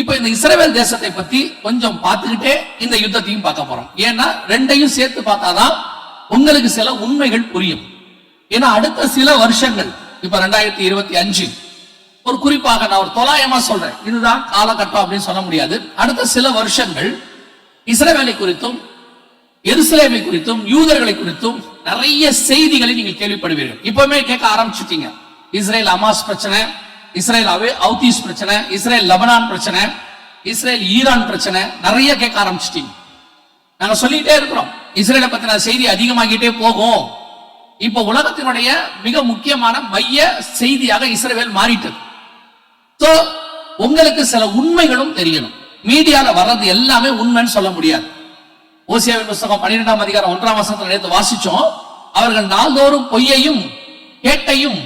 இப்ப இந்த இஸ்ரேல் தேசத்தை பத்தி கொஞ்சம் பார்த்துக்கிட்டே இந்த யுத்தத்தையும் பார்க்க போறோம். ஏன்னா ரெண்டையும் சேர்த்து பார்த்தாதான் உங்களுக்கு சில உண்மைகள் புரியும். ஏன்னா அடுத்த சில வருஷங்கள் இப்ப ரெண்டாயிரத்தி இருபத்தி அஞ்சு ஒரு குறிப்பாக நான் ஒரு தொலாயமா சொல்றேன். இதுதான் காலகட்டம் அப்படின்னு சொல்ல முடியாது. அடுத்த சில வருஷங்கள் இஸ்ரேலை குறித்தும் எருசலேமை குறித்தும் யூதர்களை குறித்தும் நிறைய செய்திகளை நீங்கள் கேள்விப்படுவீர்கள். இப்பவுமே கேட்க ஆரம்பிச்சிட்டீங்க. இஸ்ரேல் அமாஸ் பிரச்சனை இஸ்ரேல் அவே அவுதீஸ் பிரச்சனை இஸ்ரேல் லெபனான் பிரச்சனை இஸ்ரேல் ஈரான் பிரச்சனை நிறைய கேட்க ஆரம்பிச்சிட்டீங்க. நாங்க சொல்லிட்டே இருக்கிறோம் இஸ்ரேலை பத்தின செய்தி அதிகமாகிட்டே போகும். இப்போ உலகத்தினுடைய மிக முக்கியமான மைய செய்தியாக இஸ்ரேல் மாறிட்டது. சோ உங்களுக்கு சில உண்மைகளும் தெரியணும். மீடியால வர்றது எல்லாமே உண்மைன்னு சொல்ல முடியாது. ஓசியாவின் புஸ்தகம் பன்னிரெண்டாம் அதிகாரம் ஒன்றாம் வசனத்துல நேற்று வாசிச்சோம் அவர்கள் நாள்தோறும் பொய்யையும் கேட்டையும்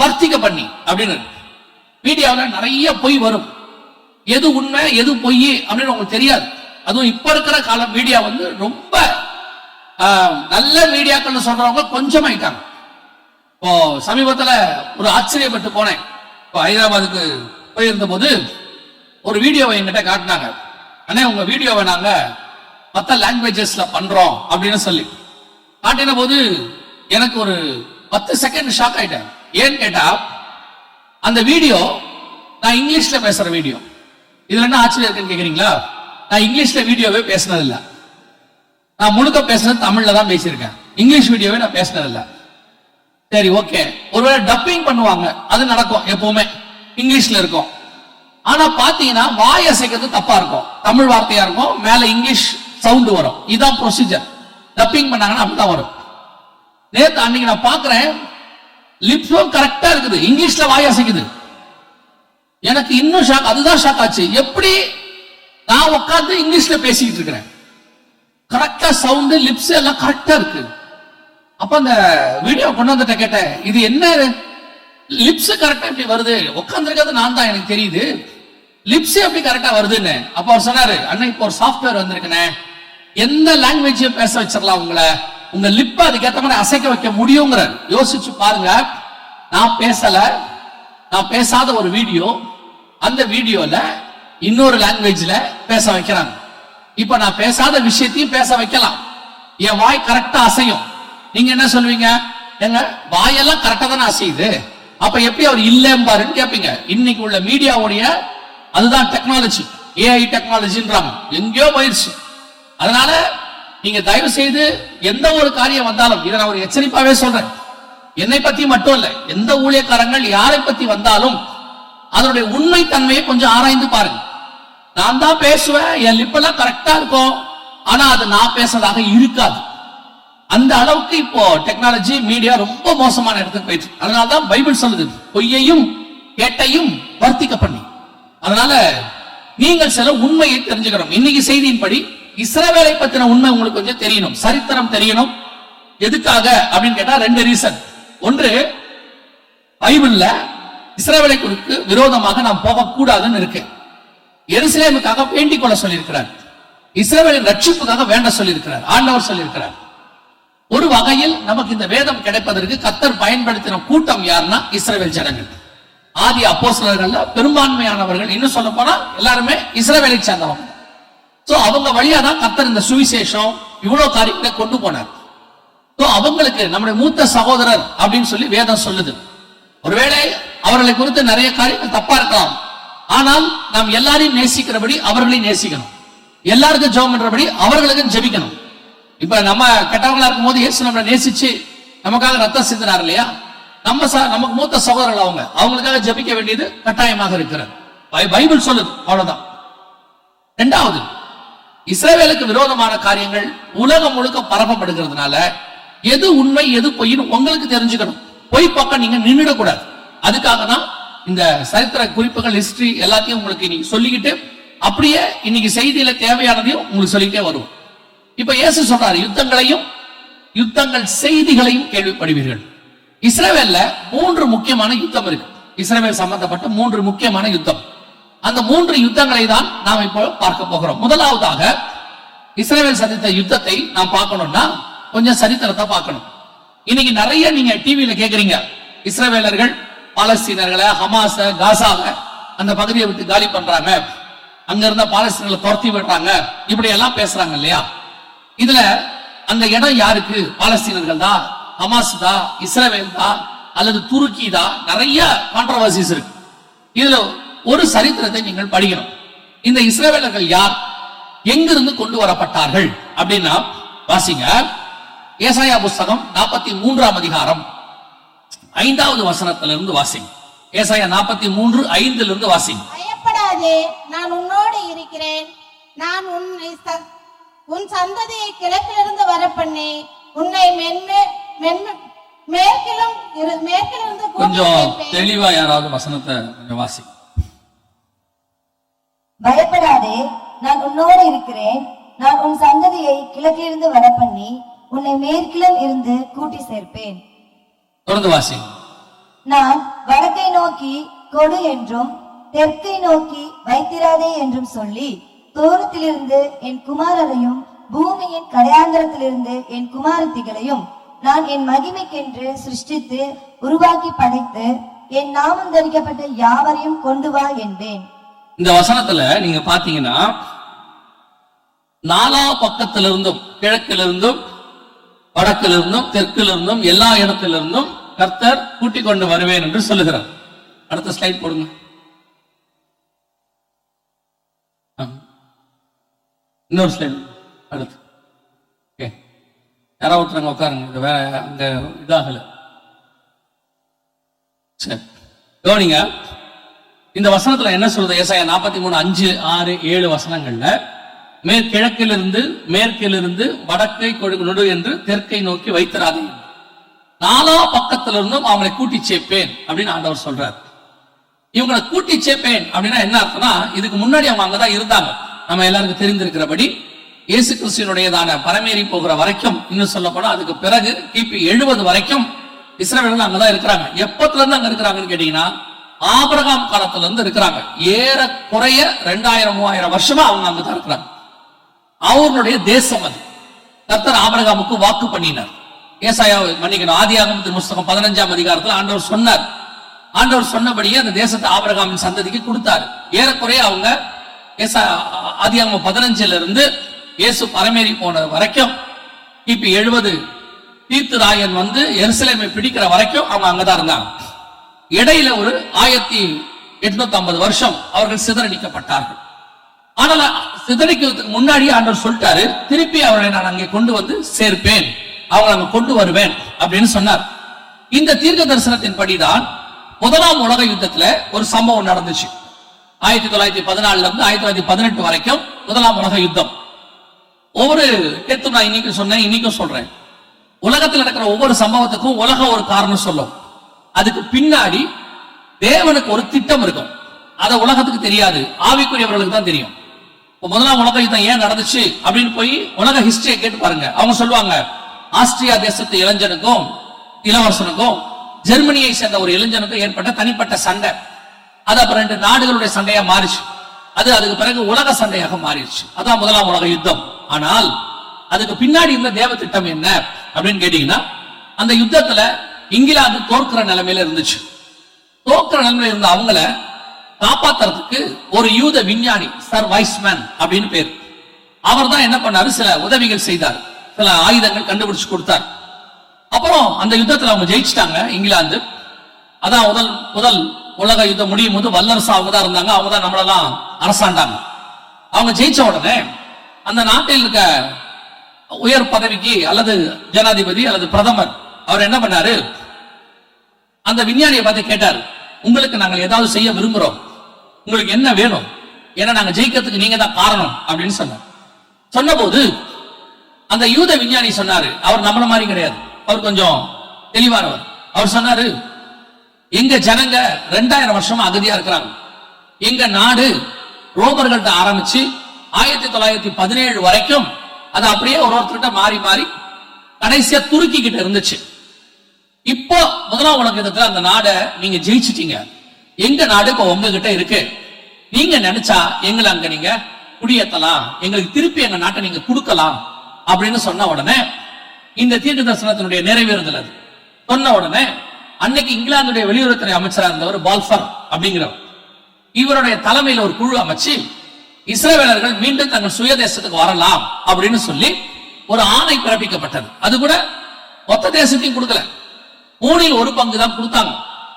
வர்த்திக்க பண்ணி அப்படின்னு மீடியாவில் நிறைய பொய் வரும். எது உண்மை எது பொய் அப்படின்னு உங்களுக்கு தெரியாது. அதுவும் இப்ப இருக்கிற கால மீடியா வந்து ரொம்ப நல்ல மீடியாக்கள் சொல்றவங்க கொஞ்சமாயிட்டாங்க. இப்போ சமீபத்துல ஒரு ஆச்சரியப்பட்டு போனேன். இப்போ ஹைதராபாத்துக்கு போயிருந்த போது ஒரு வீடியோவை என்கிட்ட காட்டினாங்க. அண்ணே உங்க வீடியோவை நாங்க மற்ற லாங்குவேஜஸ்ல பண்றோம் அப்படின்னு சொல்லி. காட்டின போது எனக்கு ஒரு பத்து செகண்ட் ஷாக் ஆயிட்டேன். ஏன்னு கேட்டா அந்த வீடியோ நான் இங்கிலீஷ்ல பேசுற வீடியோ. இதுல என்ன ஆச்சரியம் இருக்குன்னு கேக்குறீங்களா? நான் இங்கிலீஷ்ல வீடியோவே பேசினதில்ல. நான் முழுக்க பேசுனது தமிழ்ல தான் பேசியிருக்கேன். இங்கிலீஷ் வீடியோவே நான் பேசினதில்ல. சரி ஓகே. ஒருவேளை டப்பிங் பண்ணுவாங்க அது நடக்கும் எப்பவுமே. இங்கிலீஷ்ல இருக்கும். ஆனா பாத்தீங்கன்னா வாய் அசைக்கிறது தப்பா இருக்கும். தமிழ் வார்த்தையா இருக்கும் மேல இங்கிலீஷ் சவுண்ட் வரும். இதுதான் ப்ரொசீஜர் டப்பிங் பண்ணாங்கன்னா அப்படிதான் வரும். நேத்து அன்னைக்கு நான் பாக்குறேன் லிப்ஸும் கரெக்டா இருக்குது. இங்கிலீஷ்ல வாய் அசைக்குது. எனக்கு இன்னும் ஷாக் அதுதான் ஷாக் ஆச்சு. எப்படி நான் உட்காந்து இங்கிலீஷ்ல பேசிக்கிட்டு இருக்கிறேன்? கரெக்டா சவுண்டு லிப்ஸ் எல்லாம் கரெக்டா இருக்கு. அப்ப அந்த வீடியோ கொண்டு வந்துட்ட கேட்டேன். இது என்ன லிப்ஸ் கரெக்டா இப்படி வருது? உட்காந்துருக்கிறது நான் தான் எனக்கு தெரியுது. லிப்ஸ் எப்படி கரெக்டா வருதுன்னு. அப்ப அவர் சொன்னாரு அண்ணன் இப்போ ஒரு சாஃப்ட்வேர் வந்திருக்கேன் எந்த லாங்குவேஜையும் பேச வச்சிடலாம் உங்களை. உங்க லிப்ப அதுக்கேற்ற மாதிரி அசைக்க வைக்க முடியுங்கிற யோசிச்சு பாருங்க. நான் பேசல. நான் பேசாத ஒரு வீடியோ. அந்த வீடியோல இன்னொரு லாங்குவேஜ்ல பேச வைக்கிறாங்க. இப்ப நான் பேசாத விஷயத்தையும் பேச வைக்கலாம். என் வாய் கரெக்டா அசையும். நீங்க என்ன சொல்லுவீங்க? எங்க வாயெல்லாம் கரெக்டா தானே அசையுது. அப்ப எப்படி அவர் இல்லம்பாருன்னு கேட்பீங்க இன்னைக்கு உள்ள மீடியாவுடைய அதுதான் டெக்னாலஜி ஏஐ டெக்னாலஜின்றாங்க எங்கேயோ போயிடுச்சு அதனால நீங்க தயவு செய்து எந்த ஒரு காரியம் வந்தாலும் இதை நான் ஒரு எச்சரிப்பாவே சொல்றேன். என்னை பத்தி மட்டும் இல்ல எந்த ஊழியக்காரங்கள் யாரை பத்தி வந்தாலும் அதனுடைய உண்மை தன்மையை கொஞ்சம் ஆராய்ந்து பாருங்க. நான் தான் பேசுவேன் என் லிப்பெல்லாம் கரெக்டா இருக்கும் ஆனா அது நான் பேசுறதாக இருக்காது. அந்த அளவுக்கு இப்போ டெக்னாலஜி மீடியா ரொம்ப மோசமான இடத்துக்கு போயிடுச்சு அதனால தான் பைபிள் சொல்லுது பொய்யையும் கேட்டையும் வர்த்திக்க பண்ணி. அதனால நீங்கள் சில உண்மையை தெரிஞ்சுக்கணும். இன்னைக்கு செய்தியின்படி இஸ்ரவேலை பத்தின உண்மை உங்களுக்கு கொஞ்சம் தெரியணும். சரித்திரம் தெரியணும். எதுக்காக? அப்படின்னு கேட்டா ரெண்டு ரீசன் ஒன்று பைபிள்ல இஸ்ரவேலை குறித்து விரோதமாக நாம் போகக்கூடாதுன்னு இருக்கு. எருசலேமுக்காக வேண்டிக் கொள்ள சொல்லியிருக்கிறார். இஸ்ரவேலின் ரட்சிப்புக்காக வேண்ட சொல்லியிருக்கிறார். ஆண்டவர் சொல்லியிருக்கிறார். ஒரு வகையில் நமக்கு இந்த வேதம் கிடைப்பதற்கு கத்தர் பயன்படுத்தின கூட்டம் யாருன்னா இஸ்ரேவேல் ஜனங்கள். ஆதி அப்போஸ்தலர்கள்ல பெரும்பான்மையானவர்கள். இன்னும் சொல்ல போனா எல்லாருமே இஸ்ரேவேலை சேர்ந்தவங்க. சோ அவங்க வழியா தான் கத்தர் இந்த சுவிசேஷம் இவ்வளவு காரியங்களை கொண்டு போனார். சோ அவங்களுக்கு நம்முடைய மூத்த சகோதரர் அப்படின்னு சொல்லி வேதம் சொல்லுது. ஒருவேளை அவர்களை குறித்து நிறைய காரியங்கள் தப்பா இருக்கலாம். ஆனால் நாம் எல்லாரையும் நேசிக்கிறபடி அவர்களையும் நேசிக்கணும். எல்லாருக்கும் ஜெபம் பண்றபடி அவர்களுக்கும் ஜெபிக்கணும். இப்ப நம்ம கெட்டவங்களா இருக்கும் போது இயேசு நம்மளை நேசிச்சு நமக்காக ரத்தம் சிந்தினார் இல்லையா? நம்ம ச- நமக்கு மூத்த சகோதரர்கள் அவங்க. அவங்களுக்காக ஜெபிக்க வேண்டியது கட்டாயமாக இருக்கிறது. பை- பைபிள் சொல்லுது அவ்வளவுதான். ரெண்டாவது இஸ்ரேவேலுக்கு விரோதமான காரியங்கள் உலகம் முழுக்க பரப்பப்படுகிறதுனால எது உண்மை எது பொய்ன்னு உங்களுக்கு தெரிஞ்சுக்கணும். பொய் பக்கம் நீங்க நின்றுடக்கூடாது அதுக்காக தான் இந்த சரித்திர குறிப்புகள் ஹிஸ்டரி எல்லாத்தையும் உங்களுக்கு இன்னைக்கு சொல்லிக்கிட்டு அப்படியே இன்னைக்கு செய்தியில தேவையானதையும் உங்களுக்கு சொல்லிக்கிட்டே வருவோம். இப்ப இயேசு சொல்றாரு யுத்தங்களையும் யுத்தங்கள் செய்திகளையும் கேள்விப்படுவீர்கள். இஸ்ரேவேல்ல மூன்று முக்கியமான யுத்தம் இருக்கு. இஸ்ரேவேல் சம்பந்தப்பட்ட மூன்று முக்கியமான யுத்தம். அந்த மூன்று யுத்தங்களை தான் நாம் இப்போ பார்க்க போகிறோம். முதலாவதாக இஸ்ரேல் சந்தித்த யுத்தத்தை நாம் பார்க்கணும்னா கொஞ்சம் சரித்திரத்தை பார்க்கணும். இன்னைக்கு நிறைய நீங்க டிவியில கேக்குறீங்க. இஸ்ரேவேலர்கள் பாலஸ்தீனர்களை ஹமாச காசாவை அந்த பகுதியை விட்டு காலி பண்றாங்க. அங்க இருந்த பாலஸ்தீனர்களை துரத்தி விடுறாங்க. இப்படி எல்லாம் பேசுறாங்க இல்லையா? இதுல அந்த இடம் யாருக்கு? பாலஸ்தீனர்கள் தான் ஹமாஸ் தான் இஸ்ரேவேல் தான் அல்லது துருக்கி தான் நிறைய கான்ட்ரவர்சிஸ் இருக்கு. இதுல ஒரு சரித்திரத்தை நீங்கள் படிக்கணும். இந்த இஸ்ரவேலர்கள் யார்? எங்கிருந்து கொண்டு வரப்பட்டார்கள்? அப்படின்னா வாசிங்க. ஏசாயா புஸ்தகம் நாற்பத்தி மூன்றாம் அதிகாரம். ஐந்தாவது வசனத்திலிருந்து வாசிங்க. ஏசாயா நாற்பத்தி மூன்று ஐந்துல இருந்து வாசிங்க. பயப்படாதே நான் உன்னோடு இருக்கிறேன். நான் உன்னை உன் சந்ததியை கிழக்கிலிருந்து வர பண்ணி உன்னை மென்மே மென்மே மேற்கிலும் மேற்கிலிருந்து கொஞ்சம். தெளிவா யாராவது வசனத்தை வாசிங்க. பயப்படாதே நான் உன்னோடு இருக்கிறேன். நான் உன் சந்ததியை கிழக்கிலிருந்து வர பண்ணி உன்னை மேற்கிலும் இருந்து கூட்டி சேர்ப்பேன். தொடர்ந்து வாசிங்க நான் வடக்கை நோக்கி கொடு என்றும் தெற்கை நோக்கி வைத்திராதே என்றும் சொல்லி தூரத்திலிருந்து என் குமாரரையும் பூமியின் கடையாந்திரத்திலிருந்து என் குமாரத்திகளையும் நான் என் மகிமைக்கென்று சிருஷ்டித்து உருவாக்கி படைத்து என் நாமம் தரிக்கப்பட்ட யாவரையும் கொண்டு வா என்பேன். இந்த வசனத்துல நீங்க பாத்தீங்கன்னா நாலா பக்கத்துல இருந்தும் கிழக்குல இருந்தும் வடக்குல இருந்தும் தெற்குல இருந்தும் எல்லா இடத்துல இருந்தும் கர்த்தர் கூட்டிக் கொண்டு வருவேன் என்று சொல்லுகிறார். அடுத்த ஸ்லைட் போடுங்க. இன்னொரு ஸ்லைட். அடுத்து. ஓகே. யாராவது ஒருத்தரங்க உட்காருங்க. வேற அங்க இதாகல. சரி. கவனிங்க. இந்த வசனத்துல என்ன சொல்றது? ஏசாயா நாற்பத்தி மூணு அஞ்சு ஆறு ஏழு வசனங்கள்ல மேற்கிழக்கிலிருந்து மேற்கிலிருந்து வடக்கை கொடுக்கு நடு என்று தெற்கை நோக்கி வைத்தராதே நாலா பக்கத்துல இருந்தும் அவங்களை கூட்டி சேர்ப்பேன் அப்படின்னு ஆண்டவர் சொல்றார். இவங்களை கூட்டி சேர்ப்பேன் அப்படின்னா என்ன அர்த்தம்னா இதுக்கு முன்னாடி அவங்க அங்கதான் இருந்தாங்க. நம்ம எல்லாருக்கும் தெரிந்திருக்கிறபடி இயேசு கிறிஸ்துவனுடையதான பரமேறி போகிற வரைக்கும் இன்னும் சொல்ல போனா அதுக்கு பிறகு கிபி எழுபது வரைக்கும் இஸ்ரேல் அங்கதான் இருக்கிறாங்க. எப்பத்துல இருந்து அங்க இருக்கிறாங்கன்னு கேட்டீங்கன்னா ஆபரகாம் காலத்துல இருந்து இருக்கிறாங்க. ஏறக்குறைய ரெண்டாயிரம் மூவாயிரம் வருஷமா அவங்க அங்கதான் இருக்கிறாங்க. அவர்களுடைய தேசம் அது. கர்த்தர் ஆபரகாமுக்கு வாக்கு பண்ணினார். ஏசாயா மன்னிக்கணும். ஆதியாகமத்தின் புஸ்தகம் பதினஞ்சாம் அதிகாரத்தில் ஆண்டவர் சொன்னார். ஆண்டவர் சொன்னபடியே அந்த தேசத்தை ஆபரகாமின் சந்ததிக்கு கொடுத்தாரு. ஏறக்குறைய அவங்க ஏசா ஆதியாகமம் பதினஞ்சுல இருந்து இயேசு பரமேறி போன வரைக்கும் கிபி எழுபது தீர்த்து ராயன் வந்து எருசலேமை பிடிக்கிற வரைக்கும் அவங்க அங்கதான் இருந்தாங்க. இடையில ஒரு ஆயிரத்தி எட்நூத்தி ஐம்பது வருஷம் அவர்கள் சிதறடிக்கப்பட்டார்கள். ஆனால் சிதறிக்கிறதுக்கு முன்னாடியே ஆண்டவர் சொல்லிட்டாரு திருப்பி அவர்களை நான் அங்கே கொண்டு வந்து சேர்ப்பேன். அவங்களை அங்க கொண்டு வருவேன். அப்படின்னு சொன்னார். இந்த தீர்க்க தரிசனத்தின் படிதான் முதலாம் உலக யுத்தத்துல ஒரு சம்பவம் நடந்துச்சு. ஆயிரத்தி தொள்ளாயிரத்தி பதினாலுல இருந்து ஆயிரத்தி தொள்ளாயிரத்தி பதினெட்டு வரைக்கும் முதலாம் உலக யுத்தம். ஒவ்வொரு நேத்து நான் இன்னைக்கு சொன்னேன் இன்னைக்கும் சொல்றேன். உலகத்தில் நடக்கிற ஒவ்வொரு சம்பவத்துக்கும் உலகம் ஒரு காரணம் சொல்லும். அதுக்கு பின்னாடி தேவனுக்கு ஒரு திட்டம் இருக்கும். அதை உலகத்துக்கு தெரியாது. ஆவிக்குரியவர்களுக்கு தான் தெரியும். முதலாம் உலக யுத்தம் ஏன் நடந்துச்சு அப்படின்னு போய் உலக ஹிஸ்டரியை கேட்டு பாருங்க. அவங்க சொல்லுவாங்க ஆஸ்திரியா தேசத்து இளைஞனுக்கும் இளவரசனுக்கும் ஜெர்மனியை சேர்ந்த ஒரு இளைஞனுக்கும் ஏற்பட்ட தனிப்பட்ட சண்டை. அது அப்புறம் ரெண்டு நாடுகளுடைய சண்டையா மாறிச்சு. அது அதுக்கு பிறகு உலக சண்டையாக மாறிடுச்சு. அதான் முதலாம் உலக யுத்தம். ஆனால் அதுக்கு பின்னாடி இருந்த தேவ திட்டம் என்ன அப்படின்னு கேட்டீங்கன்னா அந்த யுத்தத்துல இங்கிலாந்து தோற்கிற நிலைமையில இருந்துச்சு. தோற்கிற நிலைமையில இருந்த அவங்கள காப்பாத்துறதுக்கு ஒரு யூத விஞ்ஞானி சர் வைஸ்மேன் அப்படின்னு பேர். அவர் தான் என்ன பண்ணாரு? சில உதவிகள் செய்தார். சில ஆயுதங்கள் கண்டுபிடிச்சு கொடுத்தார். அப்புறம் அந்த யுத்தத்தில் அவங்க ஜெயிச்சிட்டாங்க இங்கிலாந்து. அதான் முதல் முதல் உலக யுத்தம் முடியும் போது வல்லரசு அவங்க தான் இருந்தாங்க. அவங்க தான் நம்மளெல்லாம் அரசாண்டாங்க. அவங்க ஜெயிச்ச உடனே அந்த நாட்டில் இருக்க உயர் பதவிக்கு அல்லது ஜனாதிபதி அல்லது பிரதமர் அவர் என்ன பண்ணாரு? அந்த விஞ்ஞானியை பார்த்து கேட்டார் உங்களுக்கு நாங்கள் ஏதாவது செய்ய விரும்புறோம். உங்களுக்கு என்ன வேணும்? ஏன்னா நாங்க ஜெயிக்கிறதுக்கு நீங்க தான் காரணம் அப்படின்னு சொன்னார். சொன்னபோது அந்த யூத விஞ்ஞானி சொன்னாரு அவர் நம்மள மாதிரி கிடையாது. அவர் கொஞ்சம் தெளிவானவர். அவர் சொன்னாரு எங்க ஜனங்க ரெண்டாயிரம் வருஷமா அகதியா இருக்கிறாங்க. எங்க நாடு ரோமர்கள்ட்ட ஆரம்பிச்சு ஆயிரத்தி தொள்ளாயிரத்தி பதினேழு வரைக்கும் அது அப்படியே ஒரு ஒருத்தர்கிட்ட மாறி மாறி கடைசியா துருக்கி கிட்ட இருந்துச்சு. இப்போ முதலாம் உலக யுத்தத்துல அந்த நாடை நீங்க ஜெயிச்சிட்டீங்க. எங்க நாடு இப்ப உங்ககிட்ட இருக்கு? நீங்க நினைச்சா எங்களை அங்க நீங்க குடியேற்றலாம் எங்களுக்கு திருப்பி எங்க நாட்டை நீங்க கொடுக்கலாம். அப்படின்னு சொன்ன உடனே இந்த தீர்க்க தரிசனத்தினுடைய நிறைவேறுதல் அது. சொன்ன உடனே அன்னைக்கு இங்கிலாந்துடைய வெளியுறவுத்துறை அமைச்சராக இருந்தவர் பால்ஃபர் அப்படிங்கிறவர். இவருடைய தலைமையில ஒரு குழு அமைச்சு இஸ்ரவேலர்கள் மீண்டும் தங்கள் சுயதேசத்துக்கு வரலாம் அப்படின்னு சொல்லி ஒரு ஆணை பிறப்பிக்கப்பட்டது. அது கூட மொத்த தேசத்தையும் கொடுக்கல. மூணில் ஒரு பங்கு தான் கொடுத்தாங்க.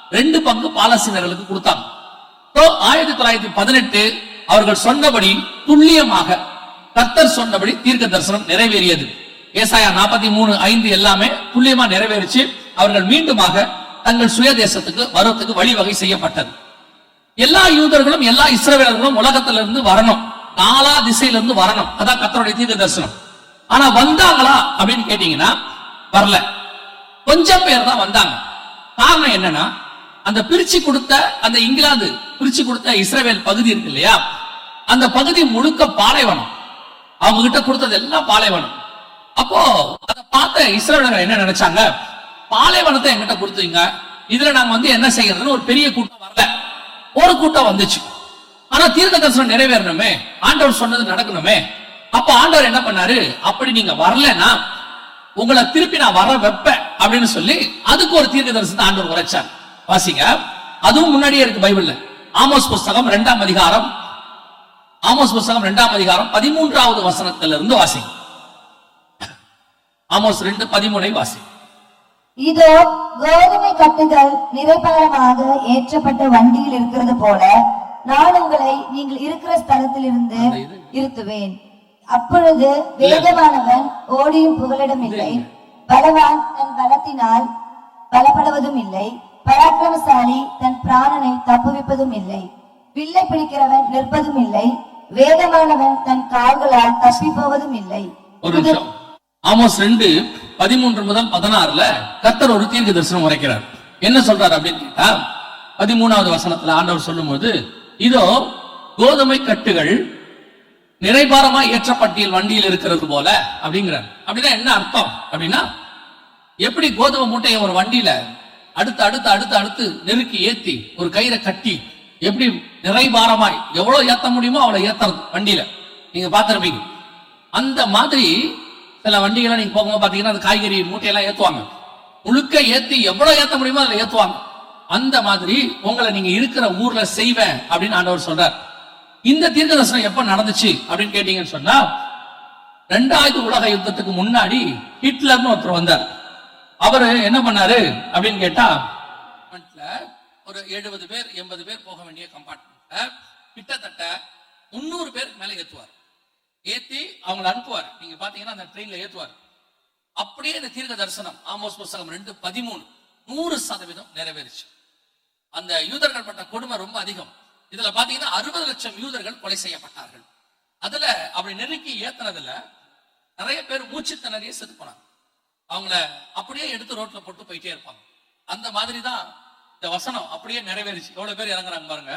ரெண்டு பங்கு பாலஸ்தீனர்களுக்கு கொடுத்தாங்க. ஆயிரத்தி தொள்ளாயிரத்தி பதினெட்டு அவர்கள் சொன்னபடி துல்லியமாக கத்தர் சொன்னபடி தீர்க்க தரிசனம் நிறைவேறியது. ஏசாயா நாற்பத்தி மூணு ஐந்து எல்லாமே துல்லியமா நிறைவேறிச்சு. அவர்கள் மீண்டுமாக தங்கள் சுயதேசத்துக்கு தேசத்துக்கு வழிவகை செய்யப்பட்டது. எல்லா யூதர்களும் எல்லா இஸ்ரவேலர்களும் உலகத்துல இருந்து வரணும். நாலா திசையில இருந்து வரணும். அதான் கத்தருடைய தீர்க்க தரிசனம். ஆனா வந்தாங்களா அப்படின்னு கேட்டீங்கன்னா வரல. கொஞ்சம் பேர் தான் வந்தாங்க. காரணம் என்னன்னா அந்த பிரிச்சு கொடுத்த அந்த இங்கிலாந்து பிரிச்சு கொடுத்த இஸ்ரேல் பகுதி இருக்கு இல்லையா? அந்த பகுதி முழுக்க பாலைவனம். அவங்க கிட்ட கொடுத்தது எல்லாம் பாலைவனம். அப்போ அதை பார்த்த இஸ்ரேலர்கள் என்ன நினைச்சாங்க? பாலைவனத்தை எங்கிட்ட கொடுத்தீங்க. இதுல நாங்க வந்து என்ன செய்யறதுன்னு ஒரு பெரிய கூட்டம் வரல. ஒரு கூட்டம் வந்துச்சு. ஆனா தீர்க்க தரிசனம் நிறைவேறணுமே. ஆண்டவர் சொன்னது நடக்கணுமே. அப்ப ஆண்டவர் என்ன பண்ணாரு? அப்படி நீங்க வரலன்னா உங்களை திருப்பி நான் வர வைப்பேன். அப்படின்னு சொல்லி அதுக்கு ஒரு தீர்க்க தரிசனத்தை ஆண்டவர் உரைச்சார். வாசிங்க. அதுவும் முன்னாடியே இருக்கு பைபிள்ல. ஆமோஸ் புஸ்தகம் இரண்டாம் அதிகாரம். ஆமோஸ் புஸ்தகம் இரண்டாம் அதிகாரம் பதிமூன்றாவது வசனத்துல இருந்து வாசிங்க. ஆமோஸ் ரெண்டு பதிமூனை வாசி. இதோ கோதுமை கட்டுகள் நிறைபாரமாக ஏற்றப்பட்ட வண்டியில் இருக்கிறது போல நான் உங்களை நீங்கள் இருக்கிற ஸ்தலத்திலிருந்து அந்த இது. இருத்துவேன். அப்பொழுது வேகமானவன் ஓடியும் புகலிடம் இல்லை. பலவான் தன் பலத்தினால் பலப்படுவதும் இல்லை பராக்கிரமசாலி தன் பிராணனை தப்புவிப்பதும் இல்லை வில்லை பிடிக்கிறவன் நிற்பதும் இல்லை வேகமானவன் தன் கால்களால் தப்பி போவதும் இல்லை ஒரு நிமிஷம். ஆமோஸ் ரெண்டு பதிமூன்று முதல் பதினாறுல கர்த்தர் ஒரு தீர்க்க தரிசனம் உரைக்கிறார். என்ன சொல்றாரு அப்படின்னு கேட்டா பதிமூணாவது வசனத்துல ஆண்டவர் சொல்லும் போது இதோ கோதுமை கட்டுகள் நிறைபாரமா ஏற்றப்பட்டியல் வண்டியில் இருக்கிறது போல அப்படிங்கிறார். அப்படின்னா என்ன அர்த்தம்? அப்படின்னா எப்படி கோதுமை மூட்டையை ஒரு வண்டியில அடுத்து அடுத்து அடுத்து அடுத்து நெருக்கி ஏத்தி ஒரு கயிறை கட்டி எப்படி நிறைபாரமாய் எவ்வளவு ஏத்த முடியுமோ அவ்வளவு ஏத்துறது வண்டியில. நீங்க பார்த்திருப்பீங்க. அந்த மாதிரி சில வண்டிகளை நீங்க போகும்போது பாத்தீங்கன்னா அந்த காய்கறி மூட்டையெல்லாம் ஏத்துவாங்க. முழுக்க ஏத்தி எவ்வளவு ஏத்த முடியுமோ அதுல ஏத்துவாங்க. அந்த மாதிரி உங்களை நீங்க இருக்கிற ஊர்ல செய்வேன் அப்படின்னு ஆண்டவர் சொல்றார். இந்த தீர்க்க தரிசனம் எப்ப நடந்துச்சு அப்படின்னு கேட்டீங்கன்னு சொன்னா ரெண்டாவது உலக யுத்தத்துக்கு முன்னாடி ஹிட்லர்னு ஒருத்தர் வந்தார். அவரு என்ன பண்ணாரு அப்படின்னு கேட்டா ஒரு எழுபது பேர் எண்பது பேர் போக வேண்டிய கம்பார்ட்மெண்ட்ல கிட்டத்தட்ட முந்நூறு பேருக்கு மேல ஏத்துவார். ஏத்தி அவங்களை அனுப்புவார். நீங்க பாத்தீங்கன்னா அந்த ட்ரெயின்ல ஏத்துவார். அப்படியே இந்த தீர்க்க தரிசனம் ஆமோஸ் புஸ்தகம் ரெண்டு பதிமூணு நூறு சதவீதம் நிறைவேறுச்சு. அந்த யூதர்கள் பட்ட கொடுமை ரொம்ப அதிகம். இதுல பாத்தீங்கன்னா அறுபது லட்சம் யூதர்கள் கொலை செய்யப்பட்டார்கள். அதுல அப்படி நெருக்கி ஏத்துனதுல நிறைய பேர் மூச்சு திணறிய செத்து போனாங்க. அவங்கள அப்படியே எடுத்து ரோட்ல போட்டு போயிட்டே இருப்பாங்க. அந்த மாதிரி தான் இந்த வசனம் அப்படியே நிறைவேறிச்சு. எவ்வளவு பேர் இறங்குறாங்க பாருங்க.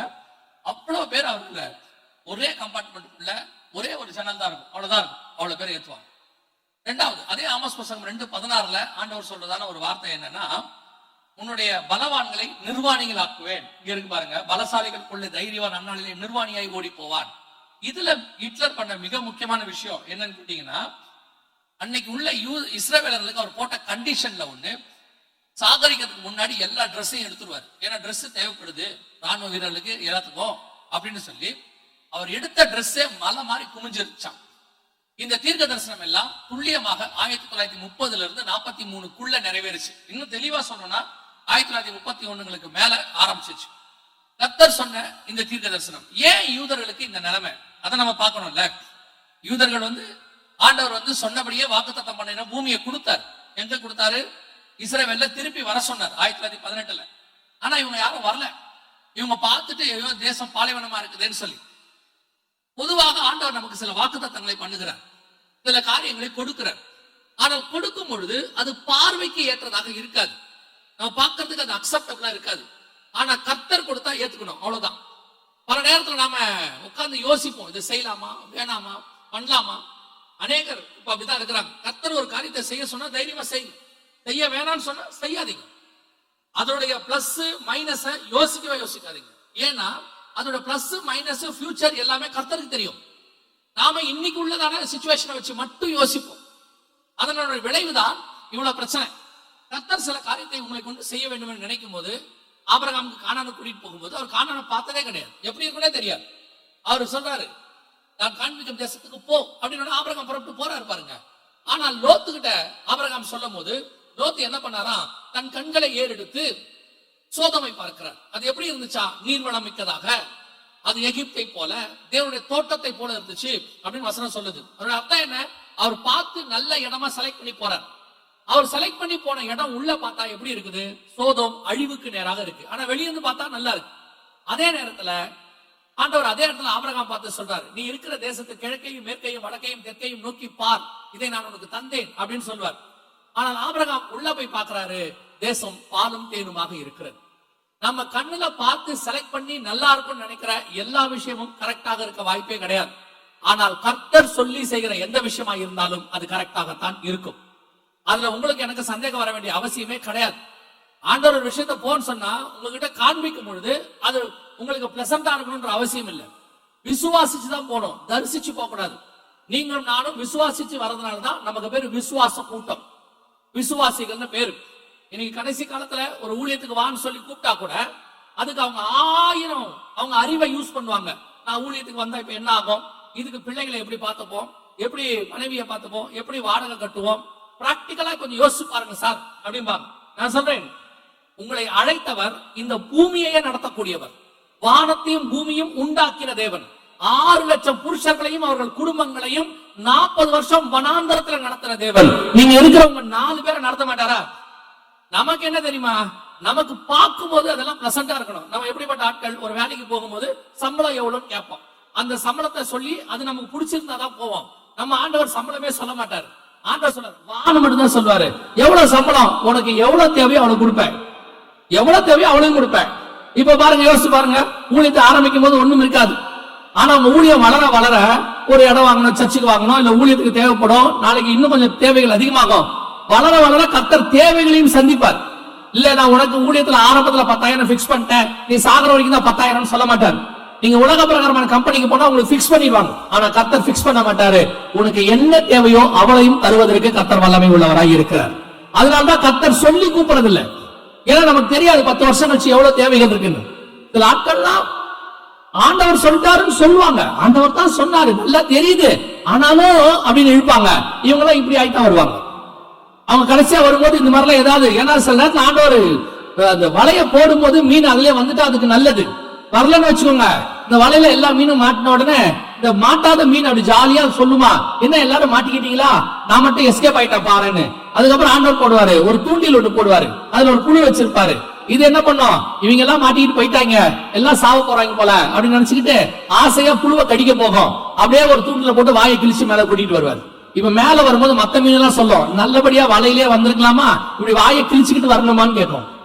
அவ்வளவு பேர் அவருக்குள்ள ஒரே கம்பார்ட்மெண்ட்டுக்குள்ள ஒரே ஒரு ஜன்னல் தான் இருக்கும். அவ்வளவுதான் இருக்கும். அவ்வளவு பேர் ஏத்துவாங்க. ரெண்டாவது அதே ஆமாஸ் பசங்க ரெண்டு பதினாறுல ஆண்டவர் சொல்றதான ஒரு வார்த்தை என்னன்னா உன்னுடைய பலவான்களை நிர்வாணிகள் ஆக்குவேன் இங்க இருக்கு பாருங்க பலசாலிகளுக்குள்ள தைரியவான் அந்நாளிலே நிர்வாணியாய் ஓடி போவான் இதுல ஹிட்லர் பண்ண மிக முக்கியமான விஷயம் என்னன்னு கேட்டீங்கன்னா அன்னைக்கு உள்ள யூ இஸ்ரேவேலர்களுக்கு அவர் போட்ட கண்டிஷன்ல ஒண்ணு சாகரிக்கிறதுக்கு முன்னாடி எல்லா ட்ரெஸ்ஸையும் எடுத்துருவார். ஏன்னா ட்ரெஸ் தேவைப்படுது ராணுவ வீரர்களுக்கு எல்லாத்துக்கும் அப்படின்னு சொல்லி அவர் எடுத்த ட்ரெஸ்ஸே மலை மாதிரி குமிஞ்சிருச்சான் இந்த தீர்க்க தரிசனம் எல்லாம் துல்லியமாக ஆயிரத்தி தொள்ளாயிரத்தி முப்பதுல இருந்து நாற்பத்தி மூணுக்குள்ள நிறைவேறுச்சு. இன்னும் தெளிவா சொல்லணும்னா ஆயிரத்தி தொள்ளாயிரத்தி முப்பத்தி ஒண்ணுங்களுக்கு மேல ஆரம்பிச்சிச்சு கத்தர் சொன்ன இந்த தீர்க்க தரிசனம் ஏன் யூதர்களுக்கு இந்த நிலைமை? அதை நம்ம பார்க்கணும்ல. யூதர்கள் வந்து ஆண்டவர் வந்து சொன்னபடியே வாக்குத்தத்தம் பண்ணின பூமியை கொடுத்தார். எங்க கொடுத்தாரு? இஸ்ரவேல்ல திருப்பி வர சொன்னார் ஆயிரத்தி தொள்ளாயிரத்தி பதினெட்டுல. ஆனா இவங்க யாரும் வரல. இவங்க பார்த்துட்டு ஐயோ தேசம் பாலைவனமா இருக்குதுன்னு சொல்லி. பொதுவாக ஆண்டவர் நமக்கு சில வாக்குத்தத்தங்களை பண்ணுகிறார். சில காரியங்களை கொடுக்கிறார். ஆனால் கொடுக்கும் பொழுது அது பார்வைக்கு ஏற்றதாக இருக்காது. நம்ம பார்க்கறதுக்கு அது அக்செப்டபிளா இருக்காது. ஆனா கர்த்தர் கொடுத்தா ஏத்துக்கணும். அவ்வளவுதான். பல நேரத்துல நாம உட்கார்ந்து யோசிப்போம். இதை செய்யலாமா? வேணாமா? பண்ணலாமா? அநேகர் இப்ப அப்படிதான் இருக்கிறாங்க. கர்த்தர் ஒரு காரியத்தை செய்ய சொன்னா தைரியமா செய்யுங்க செய்ய வேணாம்னு சொன்னா செய்யாதீங்க. அதோடைய பிளஸ் மைனஸ யோசிக்கவே யோசிக்காதீங்க. ஏன்னா அதோட பிளஸ் மைனஸ் ஃபியூச்சர் எல்லாமே கர்த்தருக்கு தெரியும். நாம இன்னைக்கு உள்ளதான சுச்சுவேஷனை வச்சு மட்டும் யோசிப்போம். அதனோட விளைவுதான் இவ்வளவு பிரச்சனை. கத்தர் சில காரியத்தை உங்களை கொண்டு செய்ய வேண்டும் என்று நினைக்கும் போது ஆபரகாமுக்கு காணான கூட்டிட்டு போகும்போது அவர் காணான பார்த்ததே கிடையாது. எப்படி இருக்குன்னே தெரியாது. அவர் சொல்றாரு நான் காண்பிக்கும் தேசத்துக்கு போ அப்படின்னு ஆபரகம் புறப்பட்டு போறாரு பாருங்க. ஆனால் லோத்துக்கிட்ட ஆபரகாம் சொல்லும் போது லோத்து என்ன பண்ணாராம் தன் கண்களை ஏறெடுத்து சோதமை பார்க்கிறார். அது எப்படி இருந்துச்சா நீர்வளம் மிக்கதாக. அது எகிப்தை போல தேவனுடைய தோட்டத்தை போல இருந்துச்சு அப்படின்னு வசனம் சொல்லுது. அதோட அர்த்தம் என்ன? அவர் பார்த்து நல்ல இடமா செலக்ட் பண்ணி போறார். அவர் செலக்ட் பண்ணி போன இடம் உள்ள பார்த்தா எப்படி இருக்குது? சோதம் அழிவுக்கு நேராக இருக்கு. ஆனா வெளியிருந்து பார்த்தா நல்லா இருக்கு. அதே நேரத்துல ஆண்டவர் அதே இடத்துல ஆபிரகாம் பார்த்து சொல்றாரு நீ இருக்கிற தேசத்து கிழக்கையும் மேற்கையும் வடக்கையும் தெற்கையும் நோக்கி பார். இதை நான் உனக்கு தந்தேன். அப்படின்னு சொல்வார். ஆனால் ஆபிரகாம் உள்ள போய் பாக்குறாரு தேசம் பாலும் தேனுமாக இருக்கிறது. நம்ம கண்ணுல பார்த்து செலக்ட் பண்ணி நல்லா இருக்கும்னு நினைக்கிற எல்லா விஷயமும் கரெக்டாக இருக்க வாய்ப்பே கிடையாது. ஆனால் கர்த்தர் சொல்லி செய்கிற எந்த விஷயமா இருந்தாலும் அது கரெக்டாகத்தான் இருக்கும். அதுல உங்களுக்கு எனக்கு சந்தேகம் வர வேண்டிய அவசியமே கிடையாது. ஆண்டவர் ஒரு விஷயத்த போன்னு சொன்னா உங்ககிட்ட காண்பிக்கும் பொழுது அது உங்களுக்கு பிளசண்டா இருக்கணும்ன்ற அவசியம் இல்லை. விசுவாசிச்சு தான் போகணும். தரிசிச்சு போக கூடாது. நீங்களும் நானும் விசுவாசிச்சு வரதுனால தான் நமக்கு பேர் விசுவாச கூட்டம். விசுவாசிகள்னு பேரு. இன்னைக்கு கடைசி காலத்துல ஒரு ஊழியத்துக்கு வான்னு சொல்லி கூப்பிட்டா கூட அதுக்கு அவங்க ஆயிரம் அவங்க அறிவை யூஸ் பண்ணுவாங்க. நான் ஊழியத்துக்கு வந்தா இப்ப என்ன ஆகும்? இதுக்கு பிள்ளைகளை எப்படி பார்த்துப்போம்? எப்படி மனைவியை பார்த்துப்போம்? எப்படி வாடகை கட்டுவோம்? பிராக்டிக்கலா கொஞ்சம் யோசிச்சு பாருங்க சார் அப்படிம்பாங்க. நான் சொல்றேன் உங்களை அழைத்தவர் இந்த பூமியையே நடத்தக்கூடியவர். வானத்தையும் பூமியும் உண்டாக்கின தேவன். ஆறு லட்சம் புருஷர்களையும் அவர்கள் குடும்பங்களையும் நாற்பது வருஷம் வனாந்தரத்துல நடத்தின தேவன். நீங்க இருக்கிறவங்க நாலு பேரை நடத்த மாட்டாரா? நமக்கு என்ன தெரியுமா? நமக்கு பார்க்கும்போது அதெல்லாம் பிளசண்டா இருக்கணும். நம்ம எப்படிப்பட்ட ஆட்கள்? ஒரு வேலைக்கு போகும்போது சம்பளம் எவ்வளவுன்னு கேட்போம். அந்த சம்பளத்தை சொல்லி அது நமக்கு பிடிச்சிருந்தா தான் போவோம். நம்ம ஆண்டவர் சம்பளமே சொல்ல மாட்டாரு. ஆண்டா சொல்ல வானம் மட்டும் தான் சொல்வாரு எவ்வளவு சம்பளம்? உனக்கு எவ்வளவு தேவையோ அவனுக்கு கொடுப்பேன். எவ்வளவு தேவையோ அவளையும் கொடுப்பேன். இப்ப பாருங்க யோசிச்சு பாருங்க. ஊழியத்தை ஆரம்பிக்கும் போது ஒண்ணும் இருக்காது. ஆனா உங்க ஊழியம் வளர வளர ஒரு இடம் வாங்கணும் சர்ச்சுக்கு வாங்கணும் இல்ல ஊழியத்துக்கு தேவைப்படும். நாளைக்கு இன்னும் கொஞ்சம் தேவைகள் அதிகமாகும். வளர வளர கத்தர் தேவைகளையும் சந்திப்பார். இல்ல நான் உனக்கு ஊழியத்துல ஆரம்பத்துல பத்தாயிரம் பிக்ஸ் பண்ணிட்டேன். நீ சாகர வரைக்கும் தான் பத்தாயிரம் சொல்ல மாட்டார். நீங்க உலக பிரகாரமான கம்பெனிக்கு போனா உங்களுக்கு பிக்ஸ் பண்ணிடுவாங்க. ஆனா கத்தர் பிக்ஸ் பண்ண மாட்டாரு. உனக்கு என்ன தேவையோ அவளையும் தருவதற்கு கத்தர் வல்லமை உள்ளவராய் இருக்கிறார். அதனாலதான் கத்தர் சொல்லி கூப்பிடுறதில்லை. ஏன்னா நமக்கு தெரியாது பத்து வருஷம் கழிச்சு எவ்வளவு தேவைகள் இருக்குன்னு. சில ஆட்கள்லாம் ஆண்டவர் சொல்லிட்டாருன்னு சொல்லுவாங்க. ஆண்டவர் தான் சொன்னாரு. நல்லா தெரியுது. ஆனாலும் அப்படின்னு இழுப்பாங்க. இவங்க எல்லாம் இப்படி ஆயிட்டா வருவாங்க. அவங்க கடைசியா வரும்போது இந்த மாதிரிலாம் ஏதாவது ஏன்னா சில நேரத்தில் ஆண்டவர் அந்த வலைய போடும்போது மீன் அதுலயே வந்துட்டு அதுக்கு நல்லது. வரலன்னு வச்சுக்கோங்க. இந்த வலையில எல்லா மீனும் மாட்டின உடனே இந்த மாட்டாத மீன் அப்படி ஜாலியா சொல்லுமா? என்ன எல்லாரும் மாட்டிக்கிட்டீங்களா? நான் மட்டும் எஸ்கேப் ஆயிட்டேன் பாருன்னு. அதுக்கப்புறம் ஆண்டவர் போடுவாரு. ஒரு தூண்டில் ஒன்று போடுவாரு. அதுல ஒரு புழு வச்சிருப்பாரு. இது என்ன பண்ணும்? இவங்க எல்லாம் மாட்டிக்கிட்டு போயிட்டாங்க. எல்லாம் சாவ போறாங்க போல அப்படின்னு நினைச்சுக்கிட்டு ஆசையா புழுவை கடிக்க போகும். அப்படியே ஒரு தூண்டில போட்டு வாயை கிழிச்சு மேல கூட்டிட்டு வருவாரு. இப்ப மேல வரும்போது மத்த மீன் எல்லாம் சொல்லும். நல்லபடியா வலையிலே வந்திருக்கலாமா? இப்படி வாயை கிழிச்சுக்கிட்டு வரணுமான்னு கேட்கும்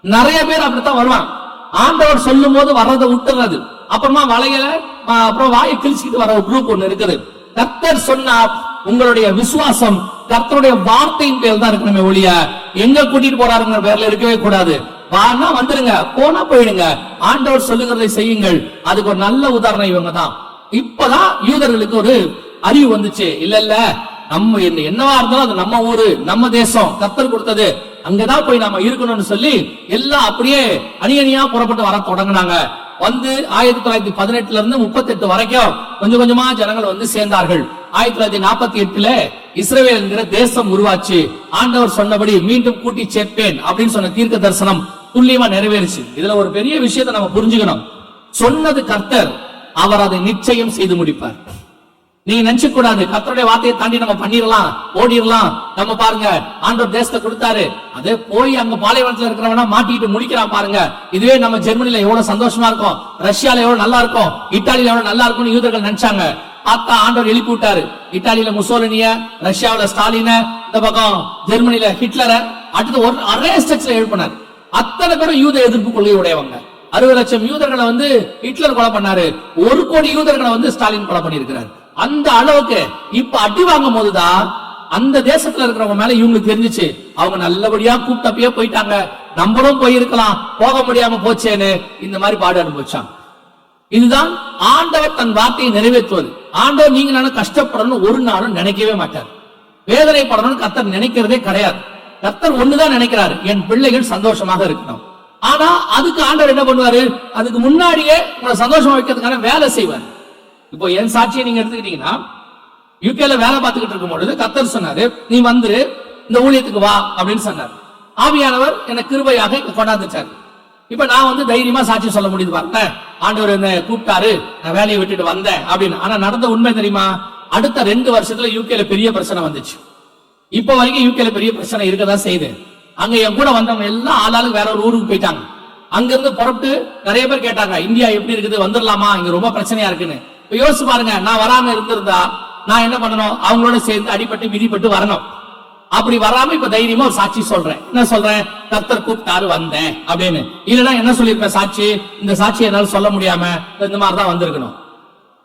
நிறைய பேர் அப்படித்தான் வருவான் ஆண்டவர் சொல்லும் போது வர்றதை விட்டுறது அப்புறமா வலையில அப்புறம் வாயை கிழிச்சுக்கிட்டு வர ஒரு குரூப் ஒண்ணு இருக்குது. கர்த்தர் சொன்னா உங்களுடைய விசுவாசம் கர்த்தருடைய வார்த்தையின் பேர் தான் இருக்கணுமே ஒழிய எங்க கூட்டிட்டு போறாருங்கிற பேர்ல இருக்கவே கூடாது. வானா வந்துருங்க போனா போயிடுங்க. ஆண்டவர் சொல்லுகிறதை செய்யுங்கள். அதுக்கு ஒரு நல்ல உதாரணம் இவங்க தான் இப்பதான் யூதர்களுக்கு ஒரு அறிவு வந்துச்சு. இல்ல இல்ல நம்ம என்ன- என்னவா இருந்தாலும் அது நம்ம ஊரு நம்ம தேசம். கத்தர் கொடுத்தது. அங்கதான் போய் நாம இருக்கணும்னு சொல்லி எல்லாம் அப்படியே அணி அணியா புறப்பட்டு வர தொடங்குனாங்க. வந்து ஆயிரத்தி தொள்ளாயிரத்தி பதினெட்டுல இருந்து முப்பத்தி எட்டு வரைக்கும் கொஞ்சம் கொஞ்சமா ஜனங்கள் வந்து சேர்ந்தார்கள். ஆயிரத்தி தொள்ளாயிரத்தி நாற்பத்தி எட்டுல இஸ்ரேல் என்கிற தேசம் உருவாச்சு. ஆண்டவர் சொன்னபடி மீண்டும் கூட்டி சேர்ப்பேன் அப்படின்னு சொன்ன தீர்க்க தரிசனம் துல்லியமா நிறைவேறுச்சு. இதுல ஒரு பெரிய விஷயத்தை நம்ம புரிஞ்சுக்கணும். சொன்னது கர்த்தர் அவர் அதை நிச்சயம் செய்து முடிப்பார். நீங்க நினைச்சு கூடாது கத்தருடைய வார்த்தையை தாண்டி நம்ம பண்ணிடலாம் ஓடிடலாம். நம்ம பாருங்க ஆண்டவர் தேசத்தை கொடுத்தாரு. அதே போய் அங்க பாலைவனத்துல இருக்கிறவனா மாட்டிட்டு முடிக்கிறான் பாருங்க. இதுவே நம்ம ஜெர்மனில எவ்வளவு சந்தோஷமா இருக்கும். ரஷ்யால எவ்வளவு நல்லா இருக்கும். இத்தாலியில எவ்வளவு நல்லா இருக்கும்னு யூதர்கள் நினைச்சாங்க. பார்த்தா ஆண்டவர் எழுப்பி விட்டாரு. இத்தாலியில முசோலினிய ரஷ்யாவில ஸ்டாலின இந்த பக்கம் ஜெர்மனில ஹிட்லரை அடுத்து ஒரு அரே ஸ்ட்ரக்சர் எழுப்பினார். அத்தனை பேரும் யூத எதிர்ப்பு கொள்கை உடையவங்க அறுபது லட்சம் யூதர்களை வந்து ஹிட்லர் கொலை பண்ணாரு. ஒரு கோடி யூதர்களை வந்து ஸ்டாலின் கொலை பண்ணியிருக்கிறார். அந்த அளவுக்கு இப்ப அடி வாங்கும் போதுதான் அந்த தேசத்துல இருக்கிறவங்க மேல இவங்களுக்கு தெரிஞ்சுச்சு. அவங்க நல்லபடியா கூப்பிட்டப்பயே போயிட்டாங்க. நம்மளும் போயிருக்கலாம். போக முடியாம போச்சேன்னு இந்த மாதிரி பாடு அனுபவிச்சாங்க. இதுதான் ஆண்டவர் தன் வார்த்தையை நிறைவேற்றுவது. ஆண்டவர் நீங்க நானும் கஷ்டப்படணும் ஒரு நாளும் நினைக்கவே மாட்டார். வேதனைப்படணும்னு கர்த்தர் நினைக்கிறதே கிடையாது. கர்த்தர் ஒண்ணுதான் நினைக்கிறாரு. என் பிள்ளைகள் சந்தோஷமாக இருக்கணும். ஆனா அதுக்கு ஆண்டவர் என்ன பண்ணுவாரு? அதுக்கு முன்னாடியே உங்களை சந்தோஷமா வைக்கிறதுக்கான வேலை செய்வார். இப்போ என் சாட்சியை நீங்க எடுத்துக்கிட்டீங்கன்னா யூகேல வேலை பார்த்துக்கிட்டு இருக்கும் பொழுது கத்தர் சொன்னாரு நீ வந்து இந்த ஊழியத்துக்கு வா அப்படின்னு சொன்னார். ஆவியானவர் எனக்கு கிருபையாக கொண்டாந்துச்சார் இப்ப நான் வந்து தைரியமா சாட்சி சொல்ல முடியுது பாருங்க. ஆண்டவர் என்ன கூப்பிட்டாரு நான் வேலையை விட்டுட்டு வந்தேன் அப்படின்னு. ஆனா நடந்த உண்மை தெரியுமா? அடுத்த ரெண்டு வருஷத்துல யூகேல பெரிய பிரச்சனை வந்துச்சு. இப்ப வரைக்கும் யூகேல பெரிய பிரச்சனை இருக்கதான் செய்யுது. அங்க என் கூட வந்தவங்க எல்லாம் ஆளாளுக்கு வேற ஒரு ஊருக்கு போயிட்டாங்க. அங்க இருந்து புறப்பட்டு நிறைய பேர் கேட்டாங்க இந்தியா எப்படி இருக்குது? வந்துடலாமா இங்க ரொம்ப பிரச்சனையா இருக்குன்னு. இப்ப யோசிச்சு பாருங்க நான் வராம இருந்திருந்தா நான் என்ன பண்ணணும்? அவங்களோட சேர்ந்து அடிபட்டு விதிப்பட்டு வரணும். அப்படி வராம இப்ப தைரியமா ஒரு சாட்சி சொல்றேன். என்ன சொல்றேன்? கர்த்தர் கூப்பிட்டாரு வந்தேன் அப்படின்னு. இல்லைன்னா என்ன சொல்லியிருப்பேன் சாட்சி? இந்த சாட்சி என்னால சொல்ல முடியாம இந்த மாதிரி தான் வந்திருக்கணும்.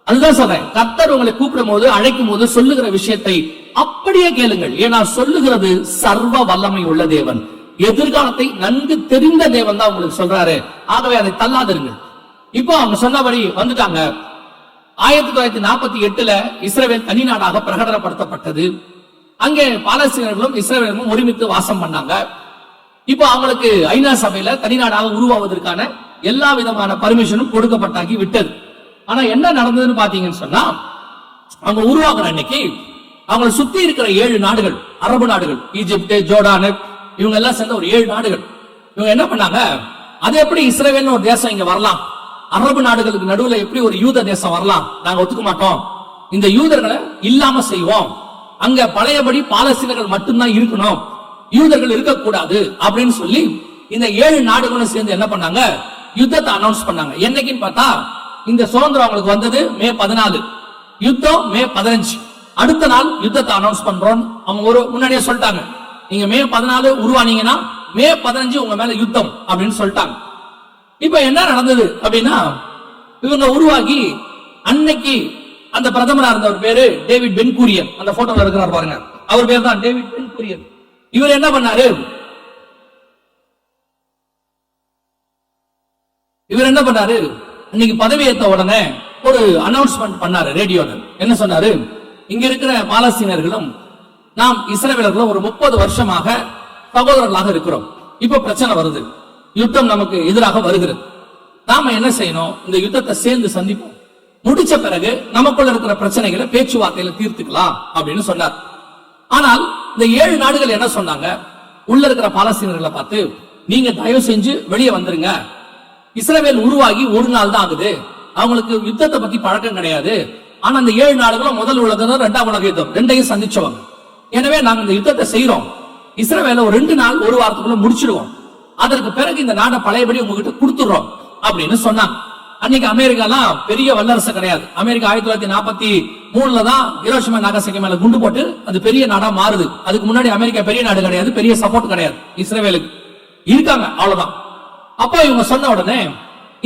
அதுதான் சொல்றேன். கர்த்தர் உங்களை கூப்பிடும் போது அழைக்கும் போது சொல்லுகிற விஷயத்தை அப்படியே கேளுங்கள். ஏன்னா சொல்லுகிறது சர்வ வல்லமை உள்ள தேவன். எதிர்காலத்தை நன்கு தெரிந்த தேவன் தான் உங்களுக்கு சொல்றாரு. ஆகவே அதை தள்ளாதிருங்கள். இப்போ அவங்க சொன்னபடி வந்துட்டாங்க. ஆயிரத்தி தொள்ளாயிரத்தி நாற்பத்தி எட்டுல இஸ்ரேல் தனி நாடாக பிரகடனப்படுத்தப்பட்டது. அங்கே பாலஸ்தீனர்களும் இஸ்ரேலும் ஒருமித்து வாசம் பண்ணாங்க. இப்போ அவங்களுக்கு ஐநா சபையில தனிநாடாக உருவாவதற்கான எல்லா விதமான பர்மிஷனும் கொடுக்கப்பட்டாகி விட்டது. ஆனா என்ன நடந்ததுன்னு பாத்தீங்கன்னு சொன்னா அவங்க உருவாக்குற அன்னைக்கு அவங்களை சுத்தி இருக்கிற ஏழு நாடுகள் அரபு நாடுகள் ஈஜிப்ட் ஜோர்டானு இவங்க எல்லாம் சேர்ந்த ஒரு ஏழு நாடுகள். இவங்க என்ன பண்ணாங்க? அது எப்படி இஸ்ரேல்னு ஒரு தேசம் இங்க வரலாம்? அரபு நாடுகளுக்கு நடுவுல எப்படி ஒரு யூத தேசம் வரலாம்? நாங்க ஒத்துக்க மாட்டோம். இந்த யூதர்களை இல்லாம செய்வோம். அங்க பழையபடி பாலஸ்தீனர்கள் மட்டும்தான் இருக்கணும். யூதர்கள் இருக்கக்கூடாது அப்படின்னு சொல்லி இந்த ஏழு நாடுகளும் சேர்ந்து என்ன பண்ணாங்க? யுத்தத்தை அனௌன்ஸ் பண்ணாங்க. என்னைக்குன்னு பார்த்தா இந்த சுதந்திரம் அவங்களுக்கு வந்தது மே பதினாலு. யுத்தம் மே பதினஞ்சு. அடுத்த நாள் யுத்தத்தை அனௌன்ஸ் பண்றோம் அவங்க ஒரு முன்னாடியே சொல்லிட்டாங்க. நீங்க மே பதினாலு உருவானீங்கன்னா மே பதினஞ்சு உங்க மேல யுத்தம் அப்படின்னு சொல்லிட்டாங்க. இப்ப என்ன நடந்தது அப்படின்னா இவங்க உருவாகி அன்னைக்கு அந்த பிரதமரா இருந்தவர் பேரு டேவிட் பென்கூரியன். அந்த போட்டோல இருக்கிறார் பாருங்க. அவர் பேர் தான் டேவிட் பென்கூரியன். இவர் என்ன பண்ணாரு? இவர் என்ன பண்ணாரு? இன்னைக்கு பதவி ஏத்த உடனே ஒரு அனௌன்ஸ்மெண்ட் பண்ணாரு ரேடியோல. என்ன சொன்னாரு? இங்க இருக்கிற பாலஸ்தீனர்களும் நாம் இஸ்ரேலர்களும் ஒரு முப்பது வருஷமாக சகோதரர்களாக இருக்கிறோம். இப்ப பிரச்சனை வருது. யுத்தம் நமக்கு எதிராக வருகிறது. நாம என்ன செய்யணும்? இந்த யுத்தத்தை சேர்ந்து சந்திப்போம். முடிச்ச பிறகு நமக்குள்ள இருக்கிற பிரச்சனைகளை பேச்சுவார்த்தையில தீர்த்துக்கலாம் அப்படின்னு சொன்னார். ஆனால் இந்த ஏழு நாடுகள் என்ன சொன்னாங்க? உள்ள இருக்கிற பாலஸ்தீனர்களை பார்த்து நீங்க தயவு செஞ்சு வெளியே வந்துருங்க. இஸ்ரேல் உருவாகி ஒரு நாள் தான் ஆகுது. அவங்களுக்கு யுத்தத்தை பத்தி பழக்கம் கிடையாது. ஆனா அந்த ஏழு நாடுகளும் முதல் உலகம் ரெண்டாம் உலக யுத்தம். ரெண்டையும் சந்திச்சவங்க. எனவே நாங்க இந்த யுத்தத்தை செய்யறோம் இஸ்ரேல ஒரு ரெண்டு நாள் ஒரு வாரத்துக்குள்ள முடிச்சிடுவோம் அதற்கு பிறகு இந்த நாட பழையபடி உங்ககிட்ட கொடுத்துடுறோம் அப்படின்னு சொன்னாங்க அன்னைக்கு அமெரிக்காலாம் பெரிய வல்லரசு கிடையாது. அமெரிக்கா ஆயிரத்தி தொள்ளாயிரத்தி நாற்பத்தி மூணுல தான் ஹிரோஷிமா நாகசாக்கி மேல குண்டு போட்டு அது பெரிய நாடா மாறுது. அதுக்கு முன்னாடி அமெரிக்கா பெரிய நாடு கிடையாது பெரிய சப்போர்ட் கிடையாது. இஸ்ரேவேலுக்கு. இருக்காங்க அவ்வளவுதான். அப்போ இவங்க சொன்ன உடனே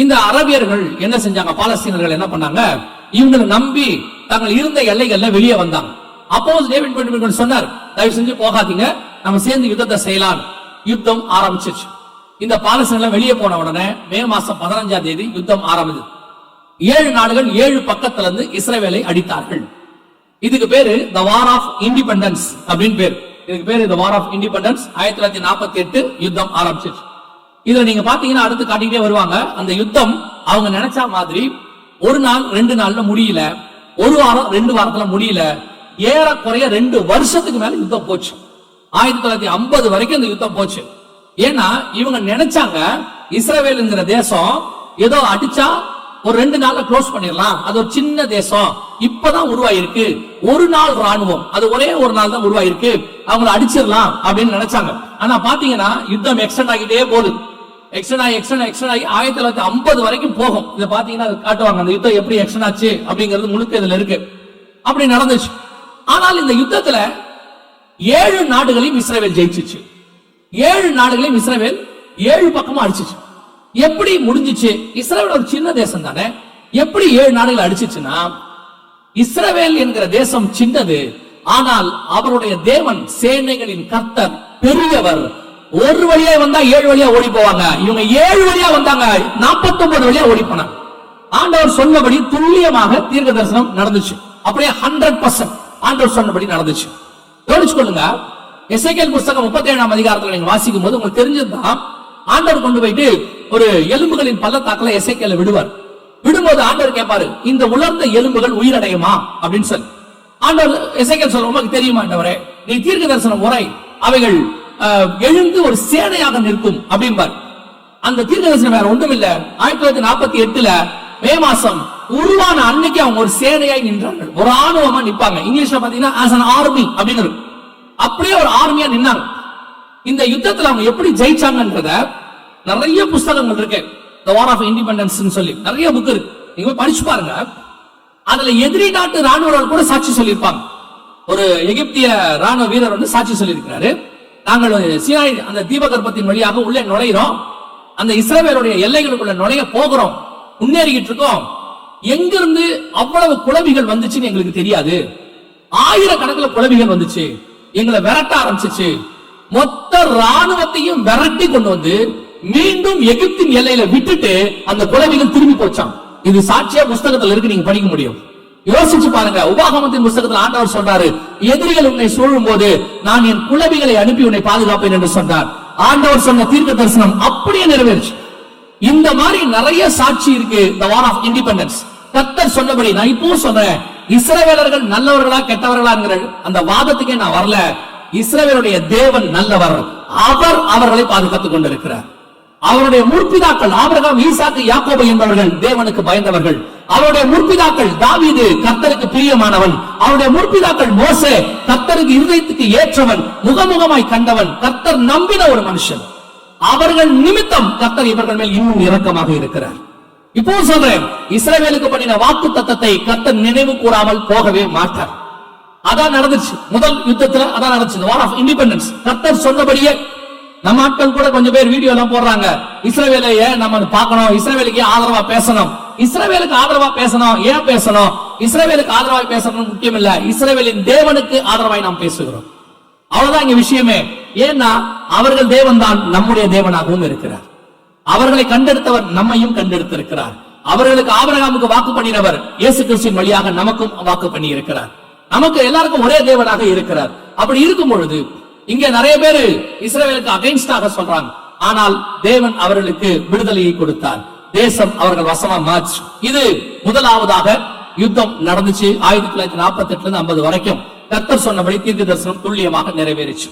இந்த அரபியர்கள் என்ன செஞ்சாங்க? பாலஸ்தீனர்கள் என்ன பண்ணாங்க? இவங்களை நம்பி தாங்கள் இருந்த எல்லைகள்ல வெளியே வந்தாங்க. அப்போ டேவிட் சொன்னார் தயவு செஞ்சு போகாதீங்க. நம்ம சேர்ந்து யுத்தத்தை செய்யலாம் யுத்தம் ஆரம்பிச்சிருச்சு. இந்த பாலஸ்தீனம் வெளியே போன உடனே மே மாசம் பதினஞ்சாம் தேதி யுத்தம் ஆரம்பிது ஏழு நாடுகள் ஏழு பக்கத்துல இருந்து இஸ்ரேவேலை அடித்தார்கள். இதுக்கு பேரு த வார் ஆஃப் இண்டிபெண்டன்ஸ் அப்படின்னு பேர். இதுக்கு பேரு த வார் ஆஃப் இண்டிபெண்டன்ஸ் ஆயிரத்தி தொள்ளாயிரத்தி நாற்பத்தி எட்டு யுத்தம் ஆரம்பிச்சிருச்சு. இதுல நீங்க பாத்தீங்கன்னா அடுத்து காட்டிக்கிட்டே வருவாங்க. அந்த யுத்தம் அவங்க நினைச்ச மாதிரி ஒரு நாள் ரெண்டு நாள்ல முடியல. ஒரு வாரம் ரெண்டு வாரத்துல முடியல. ஏறக்குறைய ரெண்டு வருஷத்துக்கு மேல யுத்தம் போச்சு. ஆயிரத்தி தொள்ளாயிரத்தி ஐம்பது வரைக்கும் இந்த யுத்தம் போச்சு. ஏன்னா இவங்க நினைச்சாங்க இஸ்ரவேலுங்கிற தேசம் ஏதோ அடிச்சா ஒரு ரெண்டு நாள்ல க்ளோஸ் பண்ணிடலாம். அது ஒரு சின்ன தேசம். இப்பதான் உருவாயிருக்கு. ஒரு நாள் ராணுவம் அது ஒரே ஒரு நாள் தான் உருவாயிருக்கு. அவங்கள அடிச்சிடலாம் அப்படின்னு நினைச்சாங்க. ஆனா பாத்தீங்கன்னா யுத்தம் எக்ஸ்டெண்ட் ஆகிட்டே போகுது. எக்ஸ்டெண்ட் ஆகி எக்ஸ்டெண்ட் எக்ஸ்டெண்ட் ஆகி ஆயிரத்தி தொள்ளாயிரத்தி ஐம்பது வரைக்கும் போகும். இதை பாத்தீங்கன்னா காட்டுவாங்க. அந்த யுத்தம் எப்படி எக்ஸ்டெண்ட் ஆச்சு அப்படிங்கிறது முழுக்க இதுல இருக்கு. அப்படி நடந்துச்சு. ஆனால் இந்த யுத்தத்துல ஏழு நாடுகளையும் இஸ்ரேல் ஜெயிச்சிச்சு. ஏழு நாடுகளையும் இஸ்ரேல் ஏழு பக்கமும் அடிச்சிச்சு எப்படி முடிஞ்சிச்சு? இஸ்ரேல் ஒரு சின்ன தேசம் தானே? எப்படி ஏழு நாடுகள் அடிச்சிச்சுன்னா இஸ்ரவேல் என்கிற தேசம் சின்னது. ஆனால் அவருடைய தேவன் சேனைகளின் கர்த்தர் பெரியவர் ஒரு வழியா வந்தா ஏழு வழியா ஓடி போவாங்க. இவங்க ஏழு வழியா வந்தாங்க. 49 வழியா ஓடி போனாங்க. ஆண்டவர் சொன்னபடி துல்லியமாக தீர்க்க தரிசனம் நடந்துச்சு. அப்படியே ஹண்ட்ரட் பர்சன்ட் ஆண்டவர் சொன்னபடி நடந்துச்சு. கவனிச்சு கொள்ளுங்க எசேக்கியேல் புஸ்தகம் முப்பத்தி ஏழாம் அதிகாரத்தில் நீங்க வாசிக்கும் போது உங்களுக்கு தெரிஞ்சதுதான் ஆண்டவர் கொண்டு போயிட்டு ஒரு எலும்புகளின் பள்ளத்தாக்கில் எசேக்கியேல விடுவார். விடும்போது ஆண்டவர் கேட்பாரு இந்த உலர்ந்த எலும்புகள் உயிரடையுமா? அப்படின்னு சொல்லி. ஆண்டவர் எசைக்கல் சொல்ல உமக்கு தெரியுமா ஆண்டவரே? நீ தீர்க்க தரிசனம் உரை அவைகள் எழுந்து ஒரு சேனையாக நிற்கும் அப்படிம்பார். அந்த தீர்க்க தரிசனம் வேற ஒன்றும் இல்ல ஆயிரத்தி தொள்ளாயிரத்தி நாற்பத்தி எட்டுல மே மாசம் உருவான அன்னைக்கு அவங்க ஒரு சேனையாய் நின்றார்கள். ஒரு ஆணுவமா நிப்பாங்க. இங்கிலீஷ்ல பாத்தீங்கன்னா as an ஆர்மி அப்படின்னு இருக்கும். அப்படியே ஒரு ஆர்மியா நின்னாங்க. இந்த யுத்தத்துல அவங்க எப்படி ஜெயிச்சாங்கன்றத நிறைய புஸ்தகங்கள் இருக்கு. த வார் ஆஃப் இண்டிபெண்டன்ஸ் சொல்லி. நிறைய புக் இருக்கு. நீங்க படிச்சு பாருங்க. அதுல எதிரி நாட்டு ராணுவர்கள் கூட சாட்சி சொல்லியிருப்பாங்க. ஒரு எகிப்திய ராணுவ வீரர் வந்து சாட்சி சொல்லியிருக்கிறாரு. நாங்கள் சீனாய் அந்த தீபகற்பத்தின் வழியாக உள்ளே நுழைகிறோம் அந்த இஸ்ரவேலுடைய எல்லைகளுக்குள்ள நுழைய போகிறோம். முன்னேறிக்கிட்டு இருக்கோம். எங்கிருந்து அவ்வளவு குழவிகள் வந்துச்சுன்னு எங்களுக்கு தெரியாது. ஆயிரக்கணக்கில் குழவிகள் வந்துச்சு. எங்களை விரட்ட ஆரம்பிச்சிச்சு. மொத்த ராணுவத்தையும் விரட்டி கொண்டு வந்து மீண்டும் எகிப்தின் எல்லையில விட்டுட்டு அந்த குழவிகள் திரும்பி போச்சான் இது சாட்சியா புஸ்தகத்துல இருக்கு நீங்க படிக்க முடியும். யோசிச்சு பாருங்க உபாகமத்தின் புஸ்தகத்தில் ஆண்டவர் சொல்றாரு எதிரிகள் உன்னை சூழும் போது நான் என் குழவிகளை அனுப்பி உன்னை பாதுகாப்பேன் என்று சொன்னார். ஆண்டவர் சொன்ன தீர்க்க தரிசனம் அப்படியே நிறைவேறுச்சு. இந்த மாதிரி நிறைய சாட்சி இருக்கு த வார் ஆஃப் இண்டிபெண்டன்ஸ் கத்தர் சொன்னபடி நான் இப்பவும் சொல்றேன் இஸ்ரவேலர்கள் நல்லவர்களா கெட்டவர்களாங்கிற அந்த வாதத்துக்கே நான் வரல. இஸ்ரவேலுடைய தேவன் நல்லவர். அவர் அவர்களை பாதுகாத்துக் கொண்டிருக்கிறார். அவருடைய முற்பிதாக்கள் ஆபிரகாம் ஈசாக்கு யாக்கோபு என்பவர்கள் தேவனுக்கு பயந்தவர்கள். அவருடைய முற்பிதாக்கள் தாவீது கர்த்தருக்கு பிரியமானவன். அவருடைய முற்பிதாக்கள் மோசே கர்த்தருக்கு இருதயத்துக்கு ஏற்றவன் முகமுகமாய் கண்டவன் கர்த்தர் நம்பின ஒரு மனுஷன். அவர்கள் நிமித்தம் கர்த்தர் இவர்கள் மேல் இன்னும் இரக்கமாக இருக்கிறார். இப்போ சொல்றேன் இஸ்ரேவேலுக்கு பண்ணின வாக்கு தத்தத்தை கர்த்தர் நினைவு கூறாமல் போகவே மாட்டார். அதான் நடந்துச்சு. முதல் யுத்தத்துல அதான் நடந்துச்சு. வார் ஆஃப் இண்டிபெண்டன்ஸ் கர்த்தர் சொன்னபடியே நம்ம ஆட்கள் கூட கொஞ்சம் பேர் வீடியோ எல்லாம் போடுறாங்க. இஸ்ரவேலையே நம்ம பார்க்கணும். இஸ்ரவேலுக்கு ஆதரவா பேசணும். இஸ்ரேவேலுக்கு ஆதரவா பேசணும். ஏன் பேசணும்? இஸ்ரவேலுக்கு ஆதரவா பேசணும் முக்கியம் இல்ல. இஸ்ரவேலின் தேவனுக்கு ஆதரவாய் நாம் பேசுகிறோம். அவ்வளவுதான் இங்க விஷயமே. ஏன்னா அவர்கள் தேவன் தான் நம்முடைய தேவனாகவும் இருக்கிறார். அவர்களை கண்டெடுத்தவர் நம்மையும் கண்டெடுத்திருக்கிறார். அவர்களுக்கு ஆபரகாமுக்கு வாக்கு பண்ணினவர் இயேசு கிறிஸ்துவின் வழியாக நமக்கும் வாக்கு பண்ணி இருக்கிறார் நமக்கு எல்லாருக்கும் ஒரே தேவனாக இருக்கிறார். அப்படி இருக்கும் பொழுது இங்க நிறைய பேரு இஸ்ரேலுக்கு அகைன்ஸ்டாக சொல்றாங்க. ஆனால் தேவன் அவர்களுக்கு விடுதலையை கொடுத்தார். தேசம் அவர்கள் வசமா மாச்சு இது முதலாவதாக யுத்தம் நடந்துச்சு. ஆயிரத்தி தொள்ளாயிரத்தி நாற்பத்தி எட்டுல இருந்து ஐம்பது வரைக்கும் கத்தர் சொன்னபடி தீர்க்க தரிசனம் துல்லியமாக நிறைவேறிச்சு.